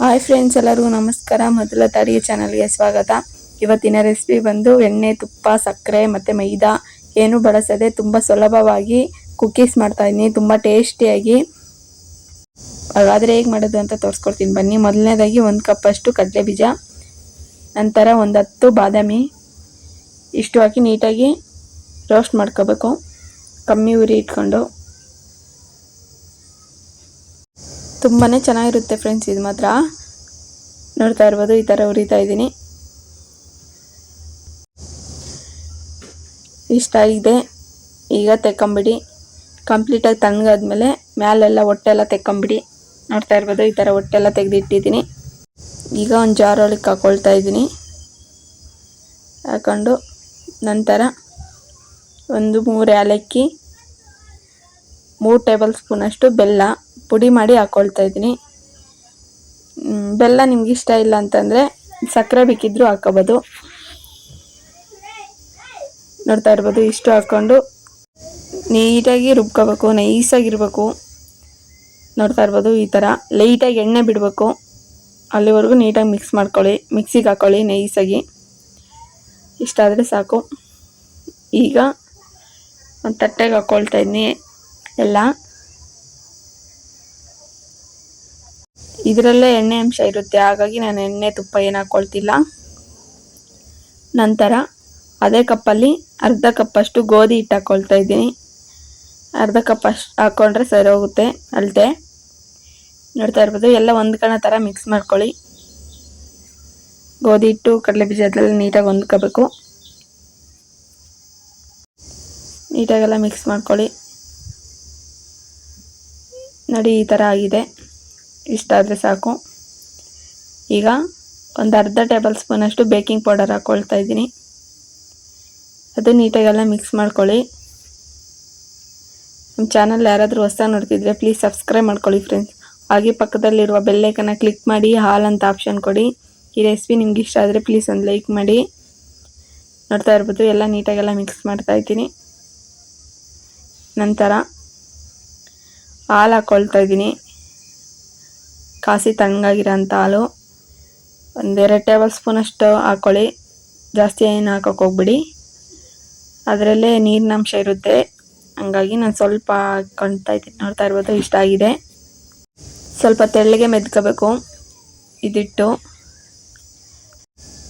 Hi friends ಎಲ್ಲರಿಗೂ ನಮಸ್ಕಾರ. ಮೊದಲ ಅಡಿಗೆ ಚಾನಲ್ಗೆ ಸ್ವಾಗತ. ಇವತ್ತಿನ ರೆಸಿಪಿ ಬಂದು ಎಣ್ಣೆ, ತುಪ್ಪ, ಸಕ್ಕರೆ ಮತ್ತು ಮೈದಾ ಏನು ಬಳಸದೆ ತುಂಬ ಸುಲಭವಾಗಿ ಕುಕ್ಕೀಸ್ ಮಾಡ್ತಾಯಿದ್ದೀನಿ ತುಂಬ ಟೇಸ್ಟಿಯಾಗಿ ಹಾಗಾದರೆ ಹೇಗೆ ಮಾಡೋದು ಅಂತ ತೋರಿಸ್ಕೊಡ್ತೀನಿ. ಬನ್ನಿ. ಮೊದಲನೇದಾಗಿ ಒಂದು ಕಪ್ಪಷ್ಟು ಕಡಲೆ ಬೀಜ, ನಂತರ ಒಂದು ಹತ್ತು ಬಾದಾಮಿ, ಇಷ್ಟು ಹಾಕಿ ನೀಟಾಗಿ ರೋಸ್ಟ್ ಮಾಡ್ಕೋಬೇಕು. ಕಮ್ಮಿ ಉರಿ ಇಟ್ಕೊಂಡು ತುಂಬಾ ಚೆನ್ನಾಗಿರುತ್ತೆ ಫ್ರೆಂಡ್ಸ್ ಇದು ಮಾತ್ರ. ನೋಡ್ತಾ ಇರ್ಬೋದು, ಈ ಥರ ಉರಿತಾ ಇದ್ದೀನಿ. ಇಷ್ಟ ಇದೆ ಈಗ ತೆಕ್ಕೊಂಬಿಡಿ. ಕಂಪ್ಲೀಟಾಗಿ ತಣ್ಣಗಾದ್ಮೇಲೆ ಮ್ಯಾಲೆಲ್ಲ ಹೊಟ್ಟೆಲ್ಲ ತೆಕ್ಕೊಂಬಿಡಿ. ನೋಡ್ತಾ ಇರ್ಬೋದು, ಈ ಥರ ಹೊಟ್ಟೆಲ್ಲ ತೆಗೆದಿಟ್ಟಿದ್ದೀನಿ. ಈಗ ಒಂದು ಜಾರೊಳಗೆ ಹಾಕೊಳ್ತಾ ಇದ್ದೀನಿ. ಹಾಕೊಂಡು ನಂತರ ಒಂದು ಮೂರು ಏಲಕ್ಕಿ ಮೂರು ಟೇಬಲ್ ಸ್ಪೂನಷ್ಟು ಬೆಲ್ಲ ಪುಡಿ ಮಾಡಿ ಹಾಕ್ಕೊಳ್ತಾ ಇದ್ದೀನಿ. ಬೆಲ್ಲ ನಿಮ್ಗೆ ಇಷ್ಟ ಇಲ್ಲ ಅಂತಂದರೆ ಸಕ್ಕರೆ ಬೇಕಿದ್ದರೂ ಹಾಕೋಬೋದು ನೋಡ್ತಾ ಇರ್ಬೋದು, ಇಷ್ಟು ಹಾಕ್ಕೊಂಡು ನೀಟಾಗಿ ರುಬ್ಕೋಬೇಕು, ನೈಸಾಗಿರ್ಬೇಕು. ನೋಡ್ತಾ ಇರ್ಬೋದು, ಈ ಥರ ಲೈಟಾಗಿ ಎಣ್ಣೆ ಬಿಡಬೇಕು. ಅಲ್ಲಿವರೆಗೂ ನೀಟಾಗಿ ಮಿಕ್ಸ್ ಮಾಡ್ಕೊಳ್ಳಿ, ಮಿಕ್ಸಿಗೆ ಹಾಕ್ಕೊಳ್ಳಿ ನೈಸಾಗಿ. ಇಷ್ಟಾದರೆ ಸಾಕು. ಈಗ ಒಂದು ತಟ್ಟೆಗೆ ಹಾಕ್ಕೊಳ್ತಾ ಇದ್ದೀನಿ. ಎಲ್ಲ. ಇದರಲ್ಲೇ ಎಣ್ಣೆ ಅಂಶ ಇರುತ್ತೆ. ಹಾಗಾಗಿ ನಾನು ಎಣ್ಣೆ ತುಪ್ಪ ಏನು ಹಾಕ್ಕೊಳ್ತಿಲ್ಲ ನಂತರ ಅದೇ ಕಪ್ಪಲ್ಲಿ ಅರ್ಧ ಕಪ್ಪಷ್ಟು ಗೋಧಿ ಹಿಟ್ಟು ಹಾಕ್ಕೊಳ್ತಾ ಇದ್ದೀನಿ. ಅರ್ಧ ಕಪ್ ಅಷ್ಟು ಹಾಕ್ಕೊಂಡ್ರೆ ಸರಿ ಹೋಗುತ್ತೆ ಅಳತೆ ನೋಡ್ತಾ ಇರ್ಬೋದು, ಎಲ್ಲ ಒಂದು ಕಣ ಥರ ಮಿಕ್ಸ್ ಮಾಡ್ಕೊಳ್ಳಿ. ಗೋಧಿ ಹಿಟ್ಟು ಕಡಲೆ ಬೀಜ ಅದೆಲ್ಲ ನೀಟಾಗಿ ಹೊಂದ್ಕೋಬೇಕು. ನೀಟಾಗೆಲ್ಲ ಮಿಕ್ಸ್ ಮಾಡ್ಕೊಳ್ಳಿ. ನೋಡಿ ಈ ಥರ ಆಗಿದೆ. ಇಷ್ಟಾದರೆ ಸಾಕು. ಈಗ ಒಂದು ಅರ್ಧ ಟೇಬಲ್ ಸ್ಪೂನಷ್ಟು ಬೇಕಿಂಗ್ ಪೌಡರ್ ಹಾಕ್ಕೊಳ್ತಾ ಇದ್ದೀನಿ. ಅದು ನೀಟಾಗೆಲ್ಲ ಮಿಕ್ಸ್ ಮಾಡ್ಕೊಳ್ಳಿ. ನಮ್ಮ ಚಾನಲ್ ಯಾರಾದರೂ ಹೊಸ ನೋಡ್ತಿದ್ರೆ ಪ್ಲೀಸ್ ಸಬ್ಸ್ಕ್ರೈಬ್ ಮಾಡ್ಕೊಳ್ಳಿ ಫ್ರೆಂಡ್ಸ್. ಹಾಗೆ ಪಕ್ಕದಲ್ಲಿರುವ ಬೆಲ್ಲೈಕನ್ನ ಕ್ಲಿಕ್ ಮಾಡಿ, ಹಾಲ್ ಅಂತ ಆಪ್ಷನ್ ಕೊಡಿ. ಈ ರೆಸಿಪಿ ನಿಮ್ಗೆ ಇಷ್ಟ ಆದರೆ ಪ್ಲೀಸ್ ಒಂದು ಲೈಕ್ ಮಾಡಿ. ನೋಡ್ತಾ ಇರ್ಬೋದು, ಎಲ್ಲ ನೀಟಾಗೆಲ್ಲ ಮಿಕ್ಸ್ ಮಾಡ್ತಾ ಇದ್ದೀನಿ. ನಂತರ ಹಾಲು ಹಾಕ್ಕೊಳ್ತಾ ಇದ್ದೀನಿ. ಕಾಸಿ ತಂಗಾಗಿರೋಂಥ ಹಾಲು. ಒಂದೆರಡು ಟೇಬಲ್ ಸ್ಪೂನಷ್ಟು ಹಾಕ್ಕೊಳ್ಳಿ ಜಾಸ್ತಿ ಏನು ಹಾಕೋಕೆ ಹೋಗ್ಬಿಡಿ. ಅದರಲ್ಲೇ ನೀರಿನ ಅಂಶ ಇರುತ್ತೆ. ಹಂಗಾಗಿ ನಾನು ಸ್ವಲ್ಪ ಹಾಕ್ಕೊಳ್ತಾ ಇದ್ದೀನಿ ನೋಡ್ತಾ ಇರ್ಬೋದು, ಇಷ್ಟ ಆಗಿದೆ. ಸ್ವಲ್ಪ ತೆಳ್ಳಗೆ ಮೆದ್ಕೋಬೇಕು. ಇದಿಟ್ಟು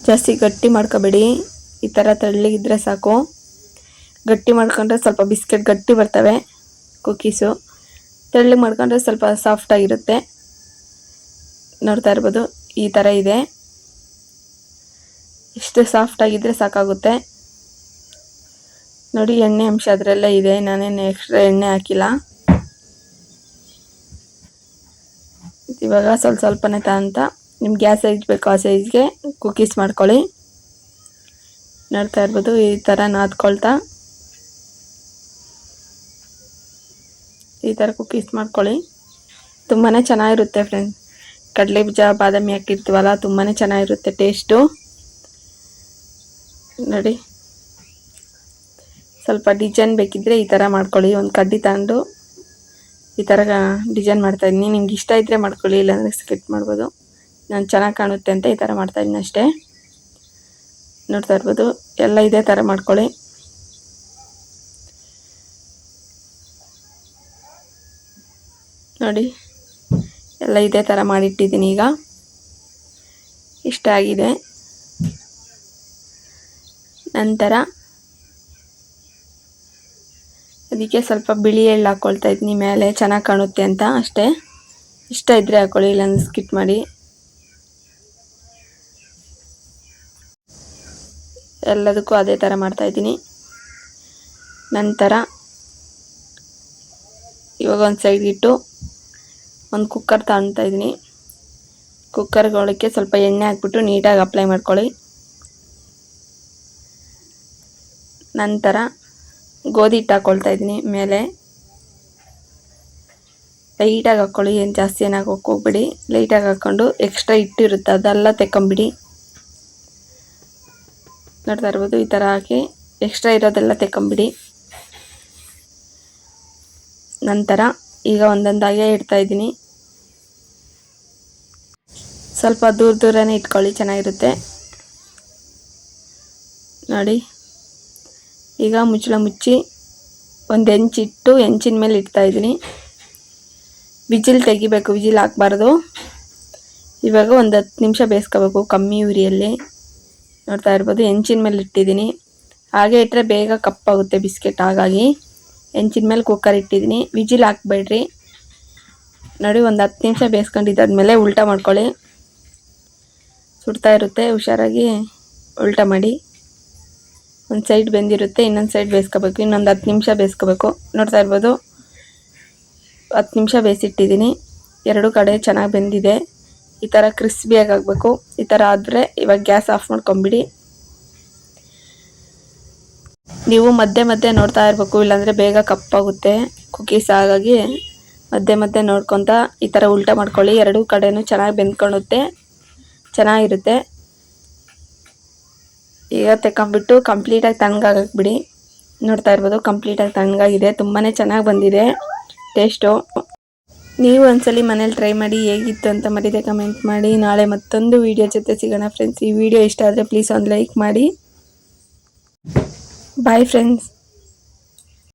ಜಾಸ್ತಿ ಗಟ್ಟಿ ಮಾಡ್ಕೋಬೇಡಿ. ಈ ಥರ ತೆಳ್ಳಗಿದ್ರೆ ಸಾಕು. ಗಟ್ಟಿ ಮಾಡ್ಕೊಂಡ್ರೆ ಸ್ವಲ್ಪ ಬಿಸ್ಕೆಟ್ ಗಟ್ಟಿ ಬರ್ತವೆ. ಕುಕ್ಕೀಸು ತೆಳ್ಳಗೆ ಮಾಡ್ಕೊಂಡ್ರೆ ಸ್ವಲ್ಪ ಸಾಫ್ಟಾಗಿರುತ್ತೆ ನೋಡ್ತಾ ಇರ್ಬೋದು, ಈ ಥರ ಇದೆ. ಇಷ್ಟು ಸಾಫ್ಟಾಗಿದ್ದರೆ ಸಾಕಾಗುತ್ತೆ. ನೋಡಿ, ಎಣ್ಣೆ ಅಂಶ ಅದರಲ್ಲೇ ಇದೆ. ನಾನೇನು ಎಕ್ಸ್ಟ್ರಾ ಎಣ್ಣೆ ಹಾಕಿಲ್ಲ. ಇವಾಗ ಸ್ವಲ್ಪ ಸ್ವಲ್ಪನೇ ತಗೊಂತ ನಿಮ್ಗೆ ಗ್ಯಾಸ್ ಸೈಜ್ ಬೇಕು ಆ ಸೈಜ್ಗೆ ಕುಕ್ಕೀಸ್ ಮಾಡ್ಕೊಳ್ಳಿ. ನೋಡ್ತಾ ಇರ್ಬೋದು, ಈ ಥರ ನಾದ್ಕೊಳ್ತಾ. ಈ ಥರ ಕುಕ್ಕೀಸ್ ಮಾಡ್ಕೊಳ್ಳಿ. ತುಂಬಾ ಚೆನ್ನಾಗಿರುತ್ತೆ ಫ್ರೆಂಡ್ಸ್ ಕಡಲೆ ಬೀಜ, ಬಾದಾಮಿ ಹಾಕಿರ್ತೀವಲ್ಲ ತುಂಬಾ ಚೆನ್ನಾಗಿರುತ್ತೆ ಟೇಸ್ಟು ನೋಡಿ. ಸ್ವಲ್ಪ ಡಿಸೈನ್ ಬೇಕಿದ್ದರೆ ಈ ಥರ ಮಾಡ್ಕೊಳ್ಳಿ. ಒಂದು ಕಡ್ಡಿ ತಗೊಂಡು ಈ ಥರ ಡಿಸೈನ್ ಮಾಡ್ತಾಯಿದ್ದೀನಿ ನಿಮ್ಗೆ ಇಷ್ಟ ಇದ್ದರೆ ಮಾಡ್ಕೊಳ್ಳಿ, ಇಲ್ಲಾಂದರೆ ಸ್ಕಿಟ್ ಮಾಡ್ಬೋದು. ನಾನು ಚೆನ್ನಾಗಿ ಕಾಣುತ್ತೆ ಅಂತ ಈ ಥರ ಮಾಡ್ತಾಯಿದ್ದೀನಿ ಅಷ್ಟೇ. ನೋಡ್ತಾ ಇರ್ಬೋದು. ಎಲ್ಲ ಇದೇ ಥರ ಮಾಡ್ಕೊಳ್ಳಿ. ನೋಡಿ. ಎಲ್ಲ ಇದೇ ಥರ ಮಾಡಿಟ್ಟಿದ್ದೀನಿ ಈಗ. ಇಷ್ಟ ಆಗಿದೆ. ನಂತರ ಅದಕ್ಕೆ ಸ್ವಲ್ಪ ಬಿಳಿ ಎಳ್ಳು ಹಾಕ್ಕೊಳ್ತಾ ಇದ್ದೀನಿ ಮೇಲೆ. ಚೆನ್ನಾಗಿ ಕಾಣುತ್ತೆ ಅಂತ ಅಷ್ಟೇ. ಇಷ್ಟ ಇದ್ದರೆ ಹಾಕ್ಕೊಳ್ಳಿ ಇಲ್ಲಾಂದ್ರೆ ಸ್ಕಿಟ್ ಮಾಡಿ. ಎಲ್ಲದಕ್ಕೂ ಅದೇ ಥರ ಮಾಡ್ತಾಯಿದ್ದೀನಿ ನಂತರ ಇವಾಗ ಒಂದು ಸೈಡ್ ಇಟ್ಟು ಒಂದು ಕುಕ್ಕರ್ ತಗೊಳ್ತಾ ಇದ್ದೀನಿ. ಕುಕ್ಕರ್ಗೊಳಕ್ಕೆ ಸ್ವಲ್ಪ ಎಣ್ಣೆ ಹಾಕ್ಬಿಟ್ಟು ನೀಟಾಗಿ ಅಪ್ಲೈ ಮಾಡ್ಕೊಳ್ಳಿ. ನಂತರ ಗೋಧಿ ಹಿಟ್ಟು ಹಾಕ್ಕೊಳ್ತಾ ಇದ್ದೀನಿ ಮೇಲೆ. ಲೈಟಾಗಿ ಹಾಕ್ಕೊಳ್ಳಿ, ಏನು ಜಾಸ್ತಿ ಏನಾಗಿ ಹೋಗ್ಬಿಡಿ. ಲೈಟಾಗಿ ಹಾಕ್ಕೊಂಡು ಎಕ್ಸ್ಟ್ರಾ ಹಿಟ್ಟಿರುತ್ತೆ ಅದೆಲ್ಲ ತೆಕ್ಕೊಂಬಿಡಿ. ನೋಡ್ತಾ ಇರ್ಬೋದು, ಈ ಥರ ಹಾಕಿ ಎಕ್ಸ್ಟ್ರಾ ಇರೋದೆಲ್ಲ ತೆಕ್ಕೊಂಬಿಡಿ. ನಂತರ ಈಗ ಒಂದೊಂದಾಗೆ ಇಡ್ತಾ ಇದ್ದೀನಿ. ಸ್ವಲ್ಪ ದೂರ ದೂರನೇ ಇಟ್ಕೊಳ್ಳಿ, ಚೆನ್ನಾಗಿರುತ್ತೆ. ನೋಡಿ, ಈಗ ಮುಚ್ಚಳ ಮುಚ್ಚಿ ಒಂದು ಹೆಂಚಿಟ್ಟು ಹೆಂಚಿನ ಮೇಲೆ ಇಡ್ತಾ ಇದ್ದೀನಿ. ವಿಜಿಲ್ ತೆಗಿಬೇಕು, ವಿಜಿಲ್ ಹಾಕ್ಬಾರ್ದು. ಇವಾಗ ಒಂದು ಹತ್ತು ನಿಮಿಷ ಬೇಯಿಸ್ಕೋಬೇಕು, ಕಮ್ಮಿ ಉರಿಯಲ್ಲಿ. ನೋಡ್ತಾ ಇರ್ಬೋದು ಹೆಂಚಿನ ಮೇಲೆ ಇಟ್ಟಿದ್ದೀನಿ. ಹಾಗೆ ಇಟ್ಟರೆ ಬೇಗ ಕಪ್ಪಾಗುತ್ತೆ ಬಿಸ್ಕೆಟ್, ಹಾಗಾಗಿ. ಹೆಂಚಿನ ಮೇಲೆ ಕುಕ್ಕರ್ ಇಟ್ಟಿದ್ದೀನಿ. ವಿಜಿಲ್ ಹಾಕ್ಬೇಡ್ರಿ. ನೋಡಿ ಒಂದು ಹತ್ತು ನಿಮಿಷ ಬೇಯಿಸ್ಕೊಂಡಿದ್ದಾದ್ಮೇಲೆ ಉಲ್ಟ ಮಾಡ್ಕೊಳ್ಳಿ. ಸುಡ್ತಾ ಇರುತ್ತೆ, ಹುಷಾರಾಗಿ ಉಲ್ಟ ಮಾಡಿ. ಒಂದು ಸೈಡ್ ಬೆಂದಿರುತ್ತೆ, ಇನ್ನೊಂದು ಸೈಡ್ ಬೇಯಿಸ್ಕೋಬೇಕು ಇನ್ನೊಂದು ಹತ್ತು ನಿಮಿಷ ಬೇಯಿಸ್ಕೋಬೇಕು ನೋಡ್ತಾ ಇರ್ಬೋದು. ಹತ್ತು ನಿಮಿಷ ಬೇಯಿಸಿಟ್ಟಿದ್ದೀನಿ ಎರಡು ಕಡೆ ಚೆನ್ನಾಗಿ ಬೆಂದಿದೆ. ಈ ಥರ ಕ್ರಿಸ್ಪಿಯಾಗಿ ಆಗಬೇಕು ಈ ಥರ ಆದರೆ ಇವಾಗ ಗ್ಯಾಸ್ ಆಫ್ ಮಾಡ್ಕೊಂಬಿಡಿ. ನೀವು ಮಧ್ಯೆ ಮಧ್ಯೆ ನೋಡ್ತಾ ಇರಬೇಕು, ಇಲ್ಲಾಂದರೆ ಬೇಗ ಕಪ್ಪಾಗುತ್ತೆ. ಕುಕ್ಕೀಸ್ ಹಾಗಾಗಿ ಮಧ್ಯೆ ಮಧ್ಯೆ ನೋಡ್ಕೊತ ಈ ಥರ ಉಲ್ಟಾ ಮಾಡ್ಕೊಳ್ಳಿ. ಎರಡೂ ಕಡೆನೂ ಚೆನ್ನಾಗಿ ಬೆಂದ್ಕೊಳ್ಳುತ್ತೆ. ಚೆನ್ನಾಗಿರುತ್ತೆ. ಈಗ ತೆಕ್ಕೊಂಬಿಟ್ಟು ಕಂಪ್ಲೀಟಾಗಿ ಬಿಡಿ ನೋಡ್ತಾ ಇರ್ಬೋದು ಕಂಪ್ಲೀಟಾಗಿ ತಣ್ಣಗಾಗಿದೆ ತುಂಬಾ ಚೆನ್ನಾಗಿ ಬಂದಿದೆ ಟೇಸ್ಟು ನೀವು ಒಂದ್ಸಲಿ ಮನೇಲಿ ಟ್ರೈ ಮಾಡಿ ಹೇಗಿತ್ತು ಅಂತ ಮರೀದೆ ಕಮೆಂಟ್ ಮಾಡಿ. ನಾಳೆ ಮತ್ತೊಂದು ವಿಡಿಯೋ ಜೊತೆ ಸಿಗೋಣ ಫ್ರೆಂಡ್ಸ್ ಈ ವಿಡಿಯೋ ಇಷ್ಟ ಆದರೆ ಪ್ಲೀಸ್ ಒಂದು ಲೈಕ್ ಮಾಡಿ. Bye friends